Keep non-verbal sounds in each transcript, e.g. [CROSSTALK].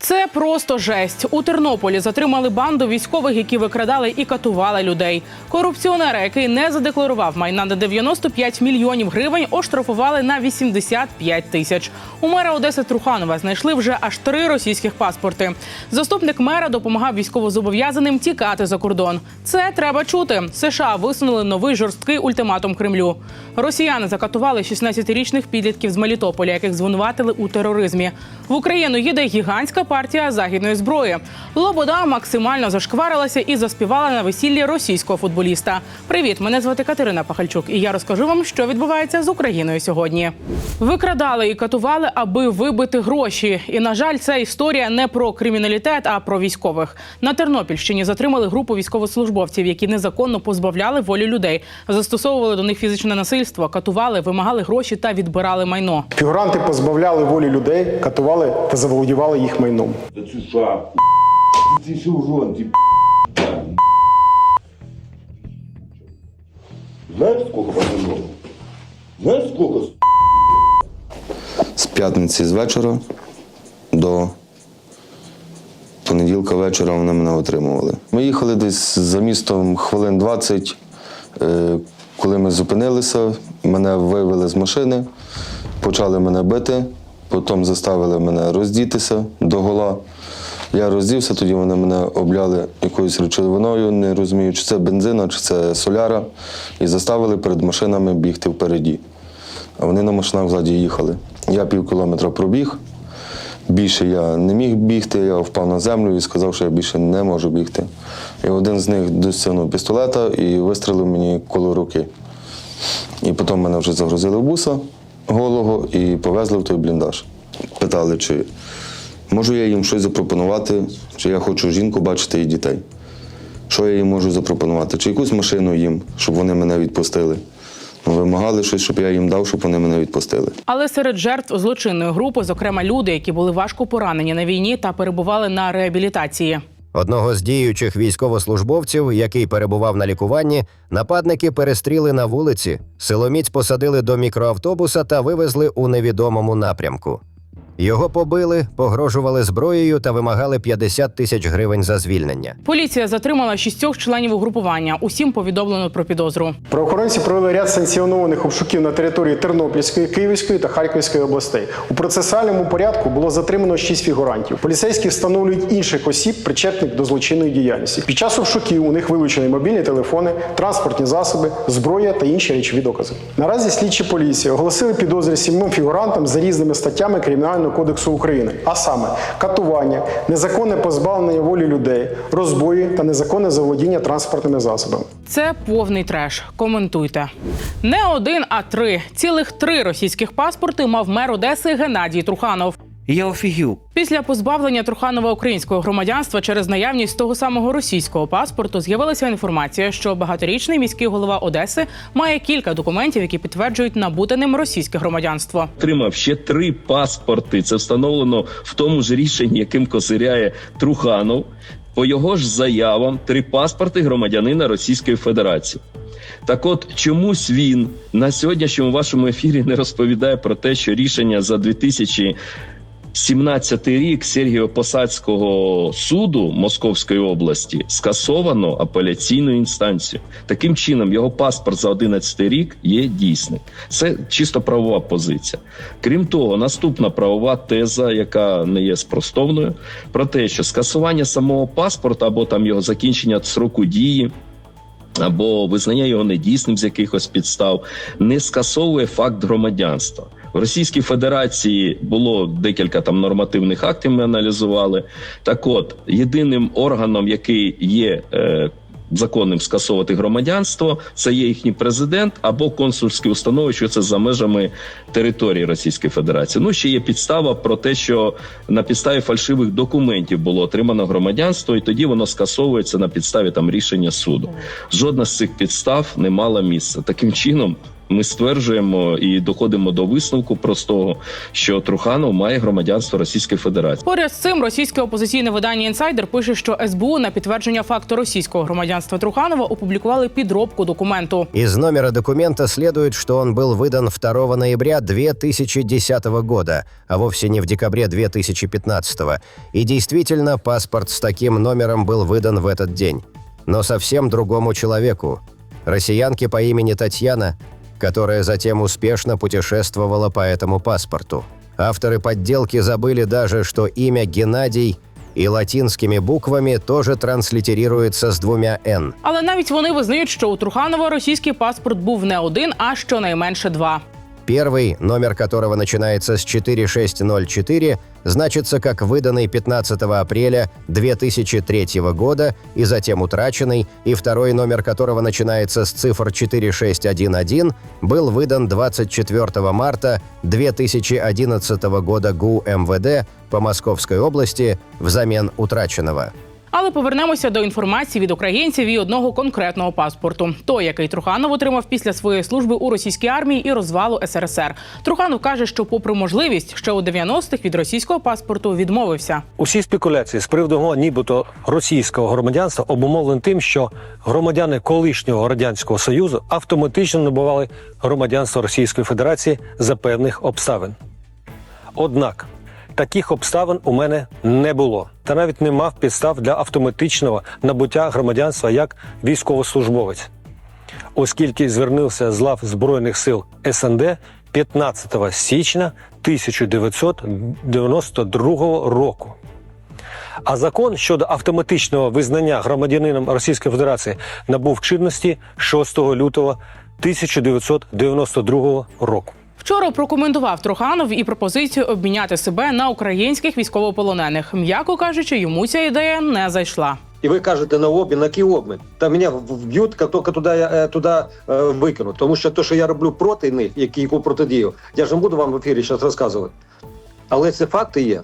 Це просто жесть. У Тернополі затримали банду військових, які викрадали і катували людей. Корупціонера, який не задекларував майна на 95 мільйонів гривень, оштрафували на 85 тисяч. У мера Одеси Труханова знайшли вже аж три російських паспорти. Заступник мера допомагав військовозобов'язаним тікати за кордон. Це треба чути. США висунули новий жорсткий ультиматум Кремлю. Росіяни закатували 16-річних підлітків з Мелітополя, яких звинуватили у тероризмі. В Україну їде гігантська партія західної зброї. Лобода максимально зашкварилася і заспівала на весіллі російського футболіста. Привіт, мене звати Катерина Пахальчук, і я розкажу вам, що відбувається з Україною сьогодні. Викрадали і катували, аби вибити гроші. І на жаль, це історія не про криміналітет, а про військових. На Тернопільщині затримали групу військовослужбовців, які незаконно позбавляли волі людей, застосовували до них фізичне насильство, катували, вимагали гроші та відбирали майно. Фігуранти позбавляли волі людей, катували та заволодівали їх майном. Да цю шапку, [LAUGHS] ці шеврон, ті [LAUGHS] Знаешь, сколько пацанов? Знаешь, сколько? з п'ятниці з вечора до понеділка вечора вони мене отримували. Ми їхали десь за містом хвилин 20. Е, Коли ми зупинилися, мене вивели з машини, почали мене бити, потім заставили мене роздітися до гола. Я роздівся, тоді вони мене обляли якоюсь речовиною, не розумію, чи це бензина, чи це соляра, і заставили перед машинами бігти впереді. А вони на машинах ззаді їхали. Я пів кілометра пробіг. Більше я не міг бігти, я впав на землю і сказав, що я більше не можу бігти. І один з них досягнув пістолета і вистрелив мені коло руки. І потім мене вже загрузили в буса голого і повезли в той бліндаж. Питали, чи можу я їм щось запропонувати, чи я хочу жінку бачити і дітей. Що я їм можу запропонувати? Чи якусь машину їм, щоб вони мене відпустили. Ну, Вимагали щось, щоб я їм дав, щоб вони мене відпустили. Але серед жертв злочинної групи, зокрема люди, які були важко поранені на війні та перебували на реабілітації. Одного з діючих військовослужбовців, який перебував на лікуванні, нападники перестріли на вулиці. Силоміць посадили до мікроавтобуса та вивезли у невідомому напрямку. Його побили, погрожували зброєю та вимагали 50 тисяч гривень за звільнення. Поліція затримала шістьох членів угрупування. Усім повідомлено про підозру. Правоохоронці провели ряд санкціонованих обшуків на території Тернопільської, Київської та Харківської областей. У процесуальному порядку було затримано шість фігурантів. Поліцейські встановлюють інших осіб, причетних до злочинної діяльності. Під час обшуків у них вилучені мобільні телефони, транспортні засоби, зброя та інші речові докази. Наразі слідчі поліції оголосили підозри сімом фігурантам за різними статтями Кримінального кодексу України, а саме катування, незаконне позбавлення волі людей, розбої та незаконне заволодіння транспортними засобами. Це повний треш. Коментуйте. Не один, а три. Цілих три російських паспорти мав мер Одеси Геннадій Труханов. Я офігів. Після позбавлення Труханова українського громадянства через наявність того самого російського паспорту з'явилася інформація, що багаторічний міський голова Одеси має кілька документів, які підтверджують набуте ним російське громадянство. отримав ще три паспорти. Це встановлено в тому ж рішенні, яким козиряє Труханов. По його ж заявам, три паспорти громадянина Російської Федерації. Так от чомусь він на сьогоднішньому вашому ефірі не розповідає про те, що рішення за 2017 рік Сергієво-Посадського суду Московської області скасовано апеляційну інстанцію. Таким чином, його паспорт за 11 рік є дійсним. Це чисто правова позиція. Крім того, наступна правова теза, яка не є спростовною, про те, що скасування самого паспорта або там його закінчення сроку дії. Або визнання його недійсним з якихось підстав не скасовує факт громадянства. В Російській Федерації було декілька там нормативних актів. Ми аналізували. Так, от єдиним органом, який є е, законним скасовувати громадянство, це є їхній президент або консульські установи, що це за межами території Російської Федерації. Ну ще є підстава про те, що на підставі фальшивих документів було отримано громадянство, і тоді воно скасовується на підставі там рішення суду. Жодна з цих підстав не мала місця. Таким чином. ми стверджуємо і доходимо до висновку простого, що Труханов має громадянство Російської Федерації. Поряд з цим російське опозиційне видання інсайдер пише, що СБУ на підтвердження факту російського громадянства Труханова опублікували підробку документу. Из номера документа следует, что он был выдан 2 ноября 2010 года, а вовсе не в декабре 2015. И действительно, паспорт с таким номером был выдан в этот день. Но совсем другому человеку. Россиянке по имени Татьяна, которая затем успешно путешествовала по этому паспорту. Авторы подделки забыли даже, что имя Геннадий и латинскими буквами тоже транслитерируется с двумя «н». Але навіть вони визнають, що у Труханова російський паспорт був не один, а щонайменше два. Первый, номер которого начинается с 4604, значится как выданный 15 апреля 2003 года и затем утраченный, и второй номер которого начинается с цифр 4611, был выдан 24 марта 2011 года ГУ МВД по Московской области взамен утраченного. Але повернемося до інформації від українців і одного конкретного паспорту, той, який Труханов отримав після своєї служби у російській армії і розвалу СРСР. Труханов каже, що, попри можливість, ще у 90-х від російського паспорту відмовився. Усі спекуляції з приводу нібито російського громадянства обумовлені тим, що громадяни колишнього радянського союзу автоматично набували громадянство Російської Федерації за певних обставин. Однак таких обставин у мене не було, та навіть не мав підстав для автоматичного набуття громадянства як військовослужбовець, оскільки звернувся з лав Збройних сил СНД 15 січня 1992 року. А закон щодо автоматичного визнання громадянином Російської Федерації набув чинності 6 лютого 1992 року. Вчора прокоментував Труханов і пропозицію обміняти себе на українських військовополонених. М'яко кажучи, йому ця ідея не зайшла. І ви кажете на обмін, на який обмін? Та мене вб'ють, як тільки туди, я, е, туди е, викинуть. Тому що те, що я роблю проти них, які яку протидію, я ж не буду вам в ефірі зараз розказувати. Але це факти є.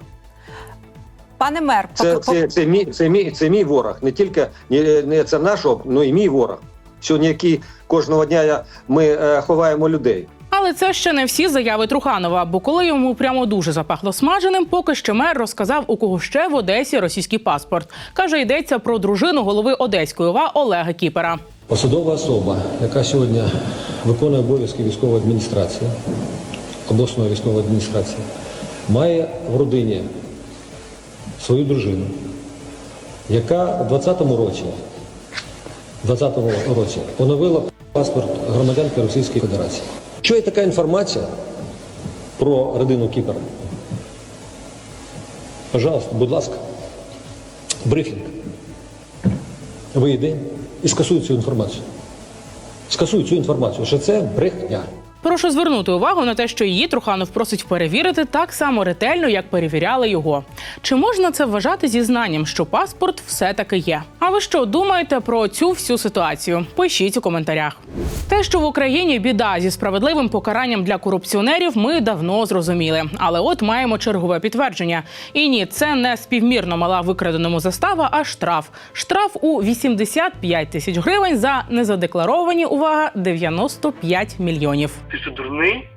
Пане мер, Це, це, це, мій, це, мій, це мій ворог. Не тільки не, не це наш, об- ну і мій ворог. Сьогодні, який кожного дня я, ми е, ховаємо людей. Але це ще не всі заяви Труханова. Бо коли йому прямо дуже запахло смаженим, поки що мер розказав, у кого ще в Одесі російський паспорт. каже, йдеться про дружину голови Одеської ОВА Олега Кіпера. Посадова особа, яка сьогодні виконує обов'язки військової адміністрації, обласної військової адміністрації, має в родині свою дружину, яка у 20-му році, 20-му році оновила паспорт громадянки Російської Федерації. Що є така інформація про родину Кіпера? Пожалуйста, будь ласка, брифінг. Вийди і скасуй цю інформацію. Скасуй цю інформацію, що це брехня. Прошу звернути увагу на те, що її Труханов просить перевірити так само ретельно, як перевіряли його. Чи можна це вважати зізнанням, що паспорт все-таки є? А ви що думаєте про цю всю ситуацію? Пишіть у коментарях. Те, що в Україні біда зі справедливим покаранням для корупціонерів, ми давно зрозуміли. Але от маємо чергове підтвердження. І ні, це не співмірно мала викраденому застава, а штраф. Штраф у 85 тисяч гривень за незадекларовані увага 95 мільйонів. Ти що дурний?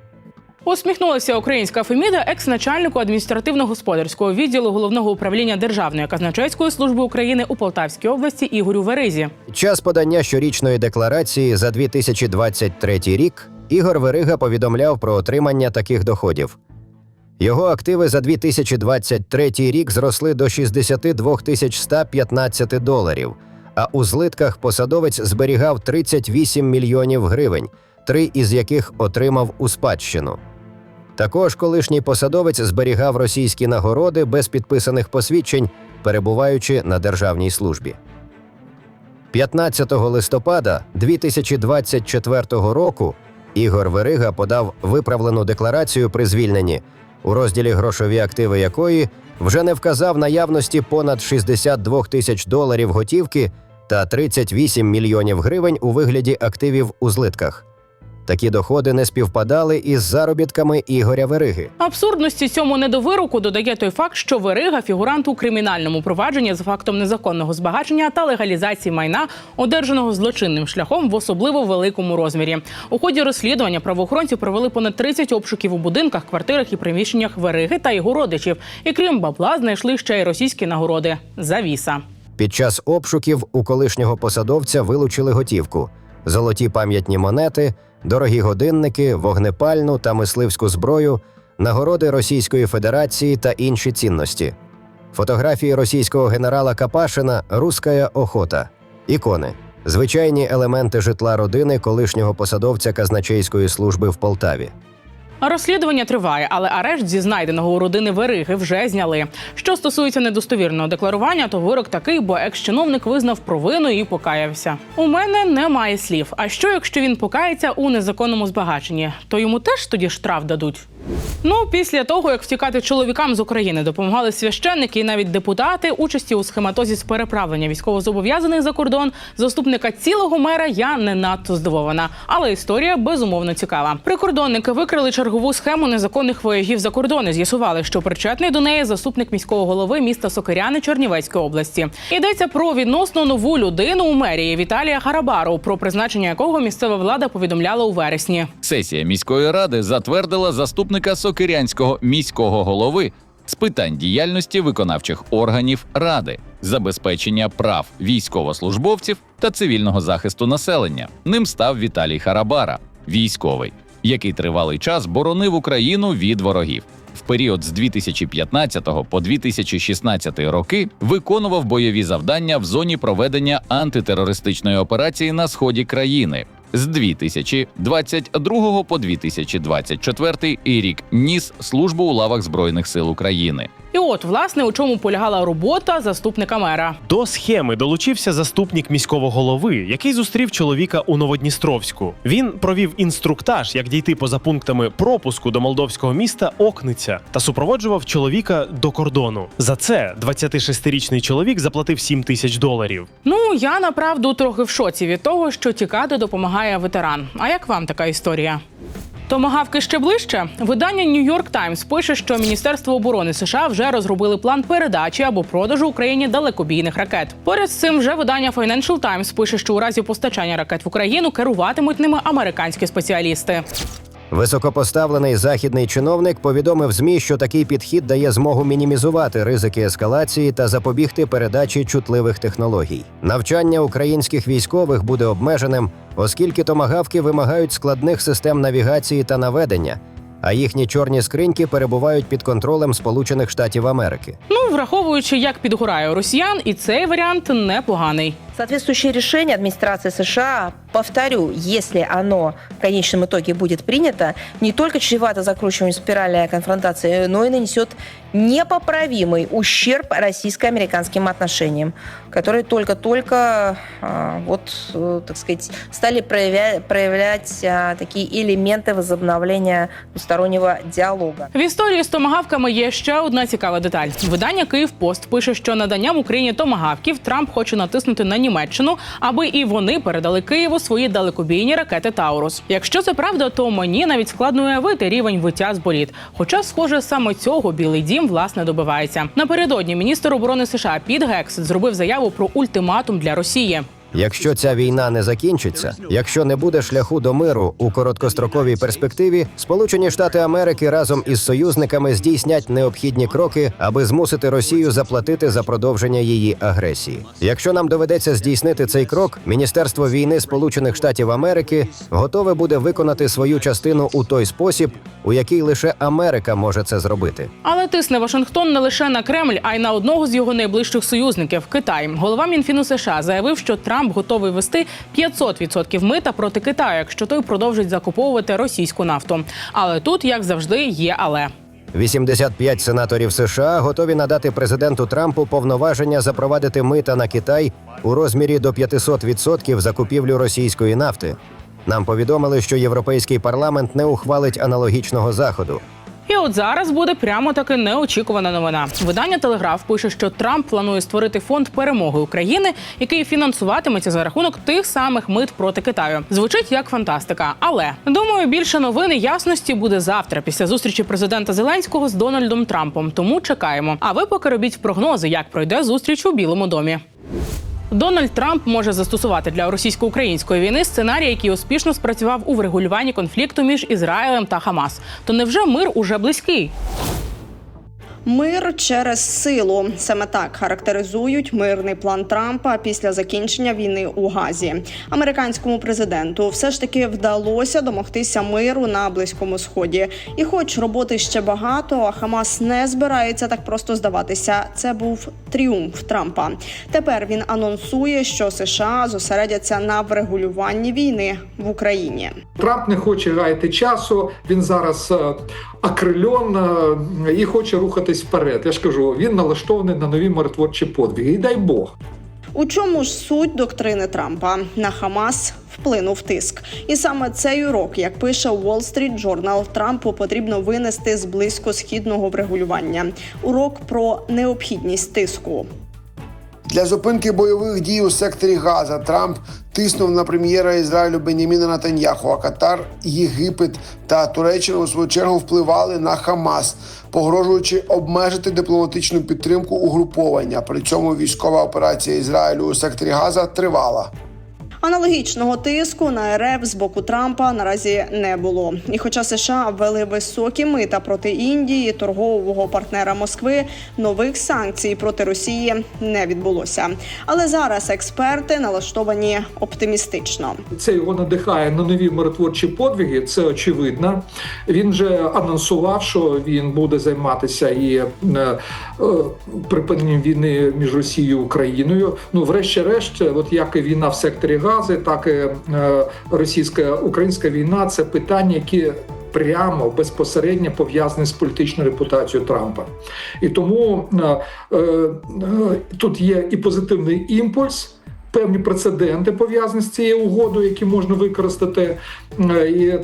Усміхнулася українська Феміда екс-начальнику адміністративно-господарського відділу головного управління Державної казначейської служби України у Полтавській області Ігорю Веризі. Час подання щорічної декларації за 2023 рік Ігор Верига повідомляв про отримання таких доходів. Його активи за 2023 рік зросли до 62 115 доларів, а у злитках посадовець зберігав 38 мільйонів гривень, три із яких отримав у спадщину. Також колишній посадовець зберігав російські нагороди без підписаних посвідчень, перебуваючи на державній службі. 15 листопада 2024 року Ігор Верига подав виправлену декларацію при звільненні, у розділі грошові активи якої вже не вказав наявності понад 62 тисяч доларів готівки та 38 мільйонів гривень у вигляді активів у злитках. Такі доходи не співпадали із заробітками Ігоря Вериги. Абсурдності цьому недовироку додає той факт, що Верига фігурант у кримінальному провадженні за фактом незаконного збагачення та легалізації майна, одержаного злочинним шляхом в особливо великому розмірі. У ході розслідування правоохоронці провели понад 30 обшуків у будинках, квартирах і приміщеннях Вериги та його родичів. І крім бабла, знайшли ще й російські нагороди завіса. Під час обшуків у колишнього посадовця вилучили готівку, золоті пам'ятні монети, дорогі годинники, вогнепальну та мисливську зброю, нагороди Російської Федерації та інші цінності. Фотографії російського генерала Капашина Руская охота, ікони, звичайні елементи житла родини колишнього посадовця казначейської служби в Полтаві. Розслідування триває, але арешт зі знайденого у родини Вериги вже зняли. Що стосується недостовірного декларування, то вирок такий, бо екс-чиновник визнав провину і покаявся. У мене немає слів. А що, якщо він покається у незаконному збагаченні, то йому теж тоді штраф дадуть. Ну, після того, як втікати чоловікам з України допомагали священники і навіть депутати, участі у схематозі з переправлення військовозобов'язаних за кордон, заступника цілого мера я не надто здивована. Але історія безумовно цікава. Прикордонники викрили чергову схему незаконних воягів за кордон і з'ясували, що причетний до неї заступник міського голови міста Сокиряни Чернівецької області. Йдеться про відносно нову людину у мерії Віталія Харабару, про призначення якого місцева влада повідомляла у вересні. Сесія міської ради затвердила заступника Сокирянського міського голови з питань діяльності виконавчих органів ради, забезпечення прав військовослужбовців та цивільного захисту населення. Ним став Віталій Харабара, військовий, який тривалий час боронив Україну від ворогів. В період з 2015 по 2016 роки виконував бойові завдання в зоні проведення антитерористичної операції на сході країни. З 2022 по 2024 рік ніс службу у лавах Збройних сил України. І от, власне, у чому полягала робота заступника мера. До схеми долучився заступник міського голови, який зустрів чоловіка у Новодністровську. Він провів інструктаж, як дійти поза пунктами пропуску до молдовського міста Окниця та супроводжував чоловіка до кордону. За це 26-річний чоловік заплатив 7 тисяч доларів. Ну я направду трохи в шоці від того, що тікати допомагає ветеран. А як вам така історія? Томагавки ще ближче. Видання Нью-Йорк Таймс пише, що Міністерство оборони США вже розробили план передачі або продажу Україні далекобійних ракет. Поряд з цим вже видання Financial Times пише, що у разі постачання ракет в Україну керуватимуть ними американські спеціалісти. Високопоставлений західний чиновник повідомив ЗМІ, що такий підхід дає змогу мінімізувати ризики ескалації та запобігти передачі чутливих технологій. Навчання українських військових буде обмеженим, оскільки томагавки вимагають складних систем навігації та наведення, а їхні чорні скриньки перебувають під контролем Сполучених Штатів Америки. Ну, враховуючи, як підгорає росіян, і цей варіант непоганий. Соответствующее решение администрации США, повторю, если оно в конечном итоге будет принято, не только чревато закручиванием спирали конфронтации, но и нанесет непоправимый ущерб российско-американским отношениям, которые только-только а, вот, э, так сказать, стали проявя- проявлять а, такие элементы возобновления двустороннего диалога. В історії з томагавками є ще одна цікава деталь. Видання Київпост пише, що наданням Україні томагавків Трамп хоче натиснути на Німеччину, аби і вони передали Києву свої далекобійні ракети Таурус. Якщо це правда, то мені навіть складно уявити рівень виття з боліт. Хоча, схоже, саме цього Білий Дім власне добивається. Напередодні міністр оборони США Піт Гекс зробив заяву про ультиматум для Росії. Якщо ця війна не закінчиться, якщо не буде шляху до миру у короткостроковій перспективі, Сполучені Штати Америки разом із союзниками здійснять необхідні кроки, аби змусити Росію заплатити за продовження її агресії. Якщо нам доведеться здійснити цей крок, Міністерство війни Сполучених Штатів Америки готове буде виконати свою частину у той спосіб, у який лише Америка може це зробити. Але тисне Вашингтон не лише на Кремль, а й на одного з його найближчих союзників Китай. Голова Мінфіну США заявив, що Трамп готовий ввести 500% мита проти Китаю, якщо той продовжить закуповувати російську нафту. Але тут, як завжди, є але. 85 сенаторів США готові надати президенту Трампу повноваження запровадити мита на Китай у розмірі до 500% за купівлю російської нафти. Нам повідомили, що європейський парламент не ухвалить аналогічного заходу. І от зараз буде прямо таки неочікувана новина. Видання Телеграф пише, що Трамп планує створити фонд перемоги України, який фінансуватиметься за рахунок тих самих мит проти Китаю. Звучить як фантастика, але думаю, більше новин і ясності буде завтра після зустрічі президента Зеленського з Дональдом Трампом. Тому чекаємо. А ви поки робіть прогнози, як пройде зустріч у Білому домі. Дональд Трамп може застосувати для російсько-української війни сценарій, який успішно спрацював у врегулюванні конфлікту між Ізраїлем та Хамас. То невже мир уже близький? Мир через силу саме так характеризують мирний план Трампа після закінчення війни у Газі. Американському президенту все ж таки вдалося домогтися миру на близькому сході. І, хоч роботи ще багато, а Хамас не збирається так просто здаватися. Це був тріумф Трампа. Тепер він анонсує, що США зосередяться на врегулюванні війни в Україні. Трамп не хоче гаяти часу. Він зараз е, акрильон е, і хоче рухатись вперед. Я ж кажу, він налаштований на нові миротворчі подвиги. І дай Бог. У чому ж суть доктрини Трампа? На Хамас вплинув тиск, і саме цей урок, як пише Wall Street Journal, Трампу потрібно винести з близькосхідного врегулювання. Урок про необхідність тиску. Для зупинки бойових дій у секторі Газа Трамп тиснув на прем'єра Ізраїлю Беніміна Натаньяху, а Катар, Єгипет та Туреччина у свою чергу впливали на Хамас, погрожуючи обмежити дипломатичну підтримку угруповання. При цьому військова операція Ізраїлю у секторі Газа тривала. Аналогічного тиску на РФ з боку Трампа наразі не було. І хоча США ввели високі мита проти Індії, торгового партнера Москви, нових санкцій проти Росії не відбулося. Але зараз експерти налаштовані оптимістично. Це його надихає на нові миротворчі подвиги. Це очевидно. Він вже анонсував, що він буде займатися і е, е, припиненням війни між Росією і Україною. Ну, врешті-решт, от як і війна в секторі Гази, так і російсько українська війна це питання, які прямо безпосередньо пов'язані з політичною репутацією Трампа. І тому е, е, е, тут є і позитивний імпульс. Певні прецеденти пов'язані з цією угодою, які можна використати, Е, і е,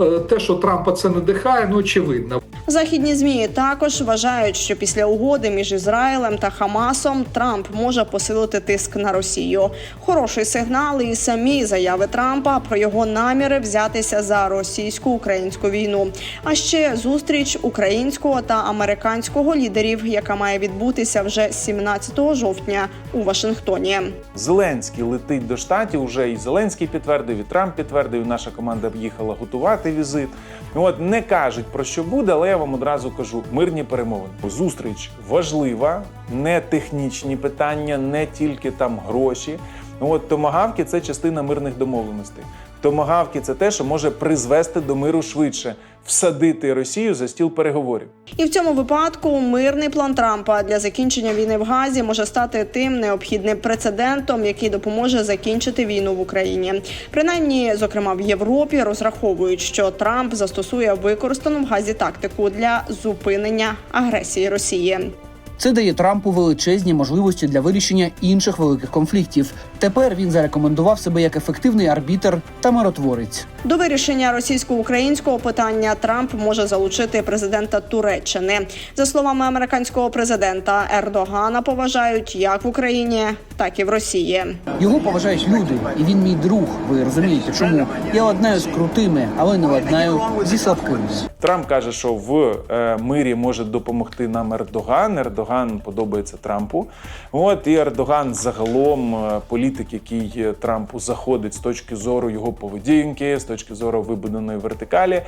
е, те, що Трампа це надихає, ну очевидно. Західні змі також вважають, що після угоди між Ізраїлем та Хамасом Трамп може посилити тиск на Росію. Хороший сигнал і самі заяви Трампа про його наміри взятися за російсько-українську війну. А ще зустріч українського та американського лідерів, яка має відбутися вже 17 жовтня у Вашингтоні. Зеленський летить до штатів. Уже і Зеленський підтвердив, і Трамп підтвердив. і Наша команда їхала готувати візит. От не кажуть про що буде, але я вам одразу кажу: мирні перемовини. Зустріч важлива, не технічні питання, не тільки там гроші. От томагавки це частина мирних домовленостей. Томагавки це те, що може призвести до миру швидше, всадити Росію за стіл переговорів. І в цьому випадку мирний план Трампа для закінчення війни в Газі може стати тим необхідним прецедентом, який допоможе закінчити війну в Україні. Принаймні, зокрема в Європі, розраховують, що Трамп застосує використану в Газі тактику для зупинення агресії Росії. Це дає Трампу величезні можливості для вирішення інших великих конфліктів. Тепер він зарекомендував себе як ефективний арбітр та миротворець. До вирішення російсько-українського питання Трамп може залучити президента Туреччини. За словами американського президента Ердогана, поважають як в Україні, так і в Росії. Його поважають люди, і він мій друг. Ви розумієте, чому я ладнаю з крутими, але не ладнаю зі слабкими. Трамп каже, що в е, мирі може допомогти нам Ердоган. Ердоган подобається Трампу. От і Ердоган загалом е, політик, який е, Трампу заходить з точки зору його поведінки, з точки зору вибудованої вертикалі.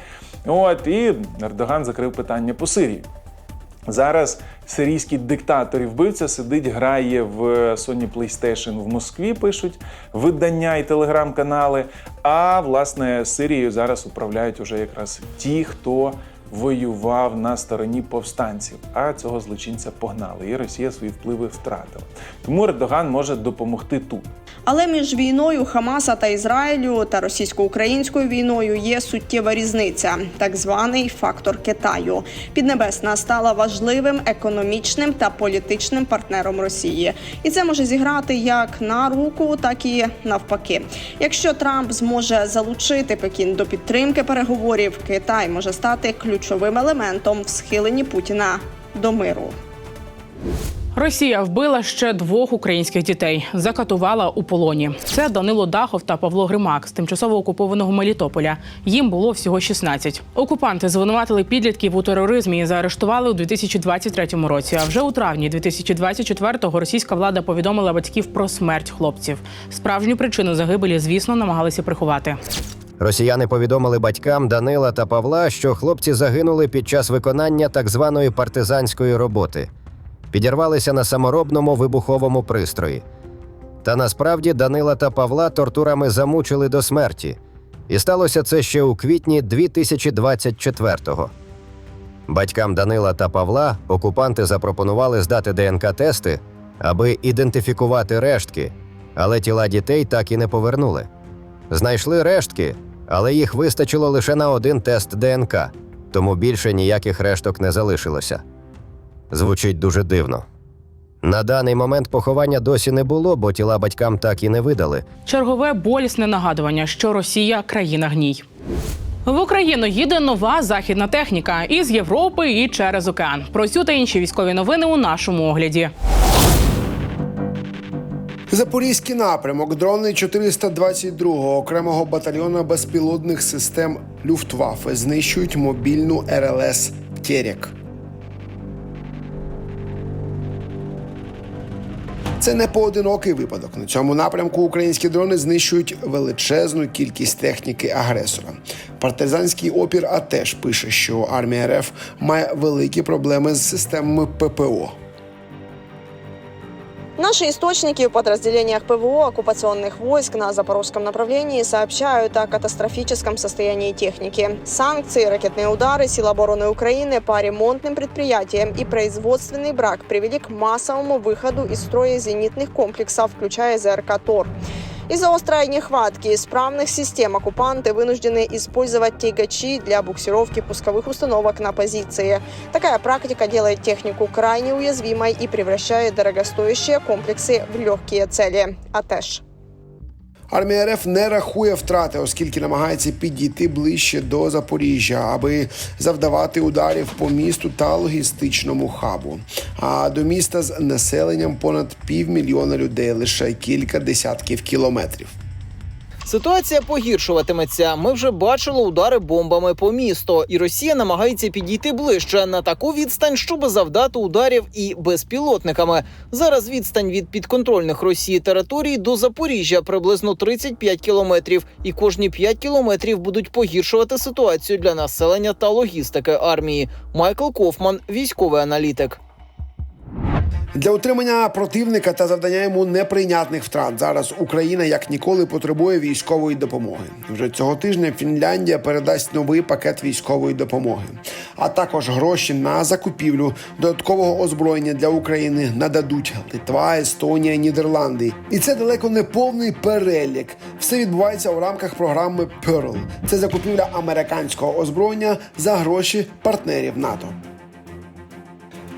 От і Ердоган закрив питання по Сирії. Зараз сирійський диктатор і вбивця сидить, грає в Sony PlayStation в Москві, пишуть видання і телеграм-канали. А власне Сирією зараз управляють уже якраз ті, хто воював на стороні повстанців. А цього злочинця погнали, і Росія свої впливи втратила. Тому Ердоган може допомогти тут. Але між війною Хамаса та Ізраїлю та російсько-українською війною є суттєва різниця, так званий фактор Китаю. Піднебесна стала важливим економічним та політичним партнером Росії, і це може зіграти як на руку, так і навпаки. Якщо Трамп зможе залучити Пекін до підтримки переговорів, Китай може стати ключовим ключовим елементом в схиленні Путіна до миру. Росія вбила ще двох українських дітей, закатувала у полоні. Це Данило Дахов та Павло Гримак з тимчасово окупованого Мелітополя. Їм було всього 16. Окупанти звинуватили підлітків у тероризмі і заарештували у 2023 році. А вже у травні 2024-го російська влада повідомила батьків про смерть хлопців. Справжню причину загибелі, звісно, намагалися приховати. Росіяни повідомили батькам Данила та Павла, що хлопці загинули під час виконання так званої партизанської роботи, підірвалися на саморобному вибуховому пристрої. Та насправді Данила та Павла тортурами замучили до смерті. І сталося це ще у квітні 2024-го. Батькам Данила та Павла окупанти запропонували здати ДНК-тести, аби ідентифікувати рештки, але тіла дітей так і не повернули. Знайшли рештки, але їх вистачило лише на один тест ДНК, тому більше ніяких решток не залишилося. Звучить дуже дивно. На даний момент поховання досі не було, бо тіла батькам так і не видали. Чергове болісне нагадування, що Росія країна гній. В Україну їде нова західна техніка із Європи і через океан. Про цю та інші військові новини у нашому огляді. Запорізький напрямок, дрони 422-го окремого батальйону безпілотних систем Люфтваффе знищують мобільну РЛС Терек. Це не поодинокий випадок. На цьому напрямку українські дрони знищують величезну кількість техніки агресора. Партизанський опір а теж пише, що армія РФ має великі проблеми з системами ППО. Наши источники в подразделениях ПВО оккупационных войск на запорожском направлении сообщают о катастрофическом состоянии техники. Санкции, ракетные удары сил обороны Украины по ремонтным предприятиям и производственный брак привели к массовому выходу из строя зенитных комплексов, включая ЗРК «Тор». Из-за острой нехватки исправных систем оккупанты вынуждены использовать тягачи для буксировки пусковых установок на позиции. Такая практика делает технику крайне уязвимой и превращает дорогостоящие комплексы в легкие цели. АТЭШ. Армія РФ не рахує втрати, оскільки намагається підійти ближче до Запоріжжя, аби завдавати ударів по місту та логістичному хабу. А до міста з населенням понад півмільйона людей лише кілька десятків кілометрів. Ситуація погіршуватиметься. Ми вже бачили удари бомбами по місту, і Росія намагається підійти ближче на таку відстань, щоб завдати ударів і безпілотниками. Зараз відстань від підконтрольних Росії територій до Запоріжжя приблизно 35 кілометрів, і кожні 5 кілометрів будуть погіршувати ситуацію для населення та логістики армії. Майкл Кофман, військовий аналітик. Для утримання противника та завдання йому неприйнятних втрат зараз Україна як ніколи потребує військової допомоги. Вже цього тижня Фінляндія передасть новий пакет військової допомоги, а також гроші на закупівлю додаткового озброєння для України нададуть Литва, Естонія, Нідерланди. І це далеко не повний перелік. Все відбувається у рамках програми Pearl. Це закупівля американського озброєння за гроші партнерів НАТО.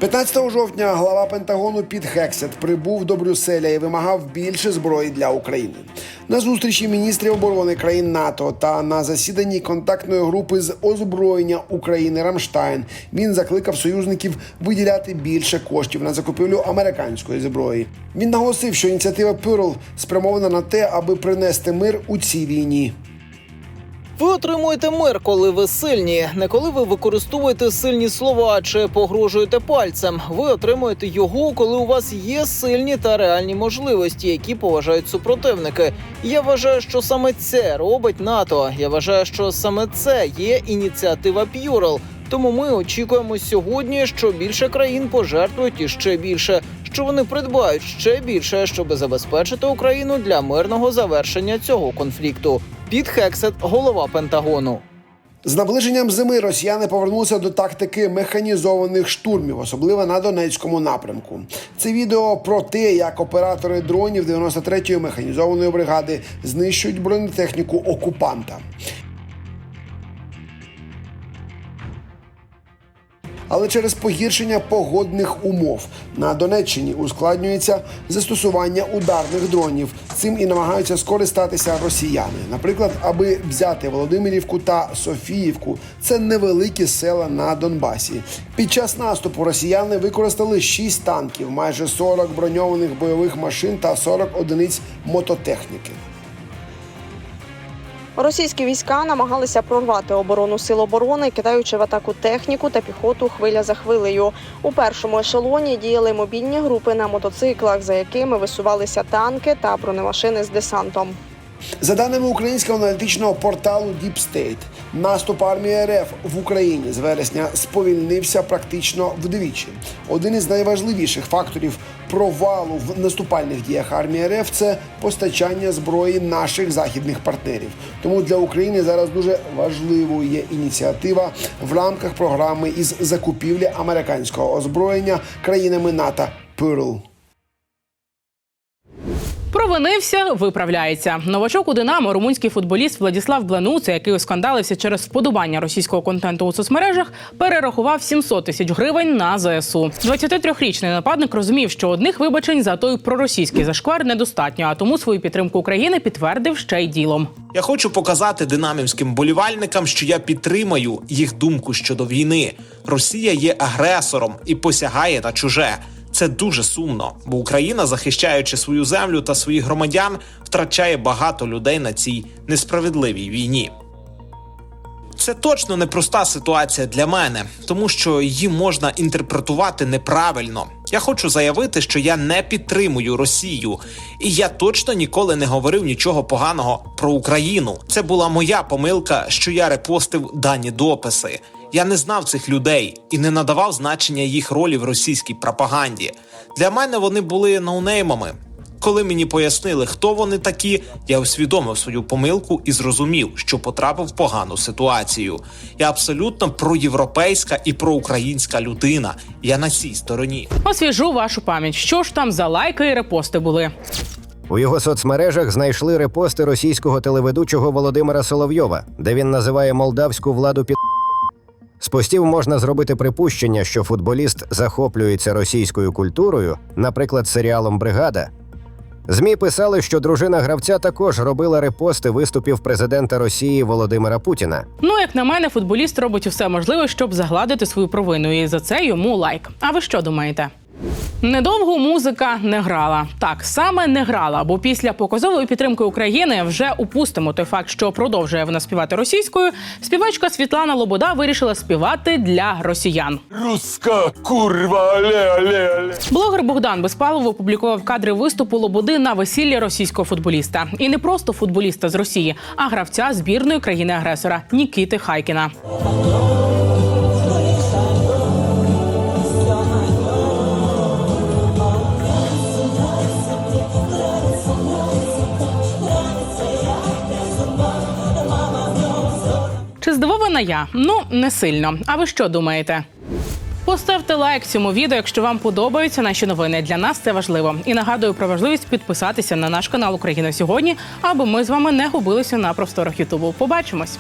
15 жовтня глава Пентагону Піт Хексет прибув до Брюсселя і вимагав більше зброї для України. На зустрічі міністрів оборони країн НАТО та на засіданні контактної групи з озброєння України Рамштайн він закликав союзників виділяти більше коштів на закупівлю американської зброї. Він наголосив, що ініціатива Pearl спрямована на те, аби принести мир у цій війні. Ви отримуєте мир, коли ви сильні, не коли ви використовуєте сильні слова чи погрожуєте пальцем. Ви отримуєте його, коли у вас є сильні та реальні можливості, які поважають супротивники. Я вважаю, що саме це робить НАТО. Я вважаю, що саме це є ініціатива П'юрел. Тому ми очікуємо сьогодні, що більше країн пожертвують іще більше, що вони придбають ще більше, щоб забезпечити Україну для мирного завершення цього конфлікту. Під Хексет, голова Пентагону. З наближенням зими росіяни повернулися до тактики механізованих штурмів, особливо на Донецькому напрямку. Це відео про те, як оператори дронів 93-ї механізованої бригади знищують бронетехніку окупанта. Але через погіршення погодних умов. На Донеччині ускладнюється застосування ударних дронів. Цим і намагаються скористатися росіяни. Наприклад, аби взяти Володимирівку та Софіївку, це невеликі села на Донбасі. Під час наступу росіяни використали 6 танків, майже 40 броньованих бойових машин та 40 одиниць мототехніки. Російські війська намагалися прорвати оборону сил оборони, кидаючи в атаку техніку та піхоту хвиля за хвилею. У першому ешелоні діяли мобільні групи на мотоциклах, за якими висувалися танки та бронемашини з десантом. За даними українського аналітичного порталу Deep State, наступ армії РФ в Україні з вересня сповільнився практично вдвічі. Один із найважливіших факторів провалу в наступальних діях армії РФ це постачання зброї наших західних партнерів. Тому для України зараз дуже важливою є ініціатива в рамках програми із закупівлі американського озброєння країнами НАТО Pearl. Провинився, виправляється. Новачок у Динамо, румунський футболіст Владіслав Бленуце, який оскандалився через вподобання російського контенту у соцмережах, перерахував 700 тисяч гривень на ЗСУ. 23-річний нападник розумів, що одних вибачень за той проросійський зашквар недостатньо, а тому свою підтримку України підтвердив ще й ділом. Я хочу показати динамівським болівальникам, що я підтримаю їх думку щодо війни. Росія є агресором і посягає на чуже. Це дуже сумно, бо Україна, захищаючи свою землю та своїх громадян, втрачає багато людей на цій несправедливій війні. Це точно непроста ситуація для мене, тому що її можна інтерпретувати неправильно. Я хочу заявити, що я не підтримую Росію, і я точно ніколи не говорив нічого поганого про Україну. Це була моя помилка, що я репостив дані дописи. Я не знав цих людей і не надавав значення їх ролі в російській пропаганді. Для мене вони були ноунеймами. Коли мені пояснили, хто вони такі, я усвідомив свою помилку і зрозумів, що потрапив в погану ситуацію. Я абсолютно проєвропейська і проукраїнська людина. Я на цій стороні. Освіжу вашу пам'ять. Що ж там за лайки і репости були? У його соцмережах знайшли репости російського телеведучого Володимира Соловйова, де він називає молдавську владу під. З постів можна зробити припущення, що футболіст захоплюється російською культурою, наприклад, серіалом Бригада. ЗМІ писали, що дружина гравця також робила репости виступів президента Росії Володимира Путіна. Ну, як на мене, футболіст робить усе можливе, щоб загладити свою провину, і за це йому лайк. А ви що думаєте? Недовго музика не грала. Так саме не грала, бо після показової підтримки України вже упустимо той факт, що продовжує вона співати російською. Співачка Світлана Лобода вирішила співати для росіян. Руска курва, але, але, але. Блогер Богдан Безпалов опублікував кадри виступу Лободи на весіллі російського футболіста. І не просто футболіста з Росії, а гравця збірної країни-агресора Нікіти Хайкіна. Чи я? Ну, не сильно. А ви що думаєте? Поставте лайк цьому відео, якщо вам подобаються наші новини. Для нас це важливо. І нагадую про важливість підписатися на наш канал Україна сьогодні, аби ми з вами не губилися на просторах Ютубу. Побачимось.